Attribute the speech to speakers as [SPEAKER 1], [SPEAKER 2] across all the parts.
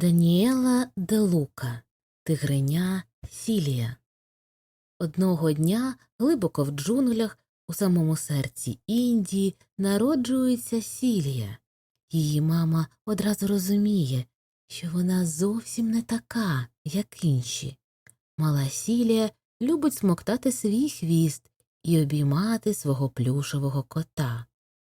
[SPEAKER 1] Даніела де Лука, Тигриня Сілія. Одного дня глибоко в джунглях, у самому серці Індії, народжується Сілія. Її мама одразу розуміє, що вона зовсім не така, як інші. Мала Сілія любить смоктати свій хвіст і обіймати свого плюшевого кота.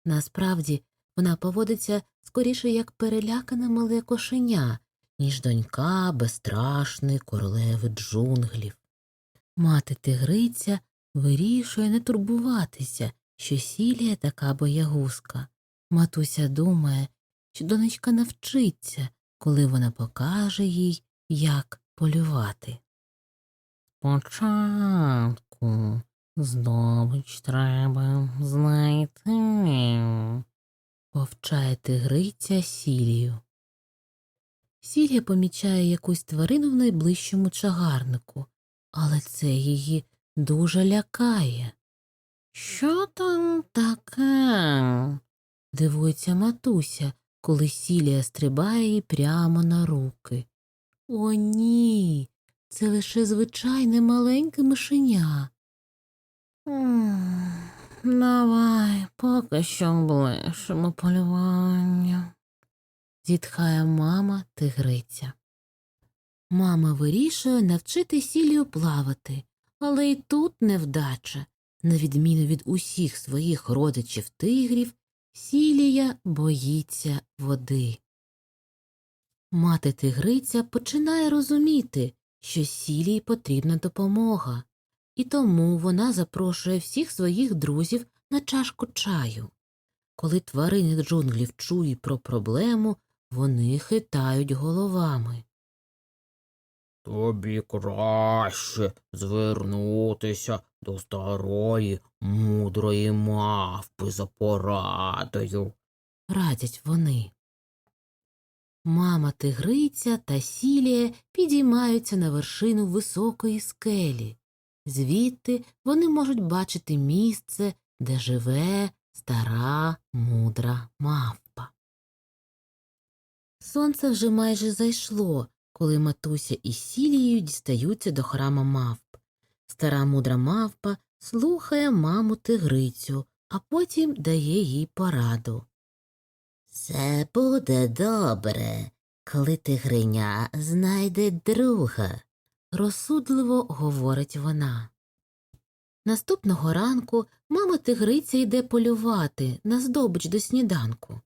[SPEAKER 1] Насправді, вона поводиться скоріше як перелякане мале кошеня, ніж донька безстрашної королеви джунглів. Мати тигриця вирішує не турбуватися, що Сілія така боягузка. Матуся думає, що донечка навчиться, коли вона покаже їй, як полювати. Спочатку здобич треба знайти, повчає тигриця Сілію. Сілія помічає якусь тварину в найближчому чагарнику, але це її дуже лякає. Що там таке? дивується матуся, коли Сілія стрибає їй прямо на руки. О, ні, це лише звичайне маленьке мишеня. «М, Давай, поки що облишимо полювання, зітхає мама тигриця. Мама вирішує навчити Сілію плавати, але й тут невдача. На відміну від усіх своїх родичів тигрів, Сілія боїться води. Мати тигриця починає розуміти, що Сілії потрібна допомога, і тому вона запрошує всіх своїх друзів на чашку чаю. Коли тварини джунглів чують про проблему, вони хитають головами.
[SPEAKER 2] Тобі краще звернутися до старої мудрої мавпи за порадою.
[SPEAKER 1] радять вони. Мама тигриця та Сілія підіймаються на вершину високої скелі. Звідти вони можуть бачити місце, де живе стара мудра мавпа. Сонце вже майже зайшло, коли матуся із Сілією дістаються до храма мавп. Стара мудра мавпа слухає маму тигрицю, а потім дає їй пораду. Все буде добре, коли тигриня знайде друга, розсудливо говорить вона. Наступного ранку мама тигриця йде полювати на здобич до сніданку.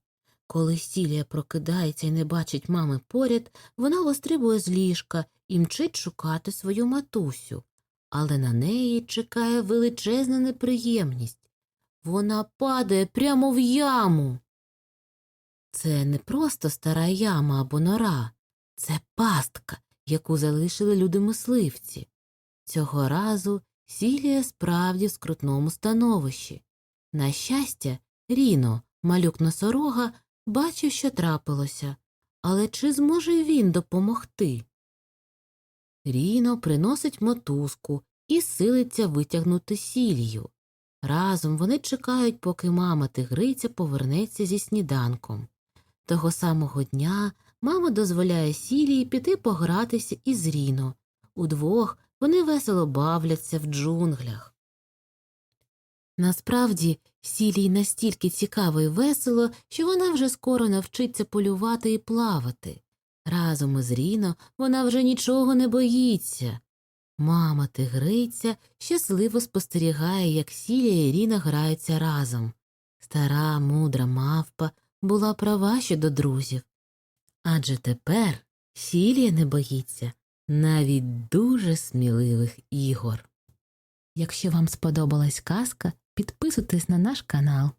[SPEAKER 1] Коли Сілія прокидається і не бачить мами поряд, вона вистрибує з ліжка і мчить шукати свою матусю, але на неї чекає величезна неприємність. Вона падає прямо в яму. Це не просто стара яма або нора, це пастка, яку залишили люди мисливці. Цього разу Сілія справді в скрутному становищі. На щастя, Ріно, малюк носорога, бачив, що трапилося, але чи зможе він допомогти? Ріно приносить мотузку і силиться витягнути сілію. Разом вони чекають, поки мама тигриця повернеться зі сніданком. Того самого дня мама дозволяє Сілії піти погратися із Ріно. Удвох вони весело бавляться в джунглях. Насправді, Сілії настільки цікаво і весело, що вона вже скоро навчиться полювати і плавати. Разом із Ріно вона вже нічого не боїться. Мама тигриця щасливо спостерігає, як Сілія і Ріна граються разом. Стара мудра мавпа була права щодо друзів. Адже тепер Сілія не боїться навіть дуже сміливих ігор. Якщо вам сподобалась казка, підписуйтесь на наш канал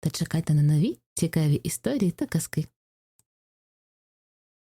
[SPEAKER 1] та чекайте на нові цікаві історії та казки.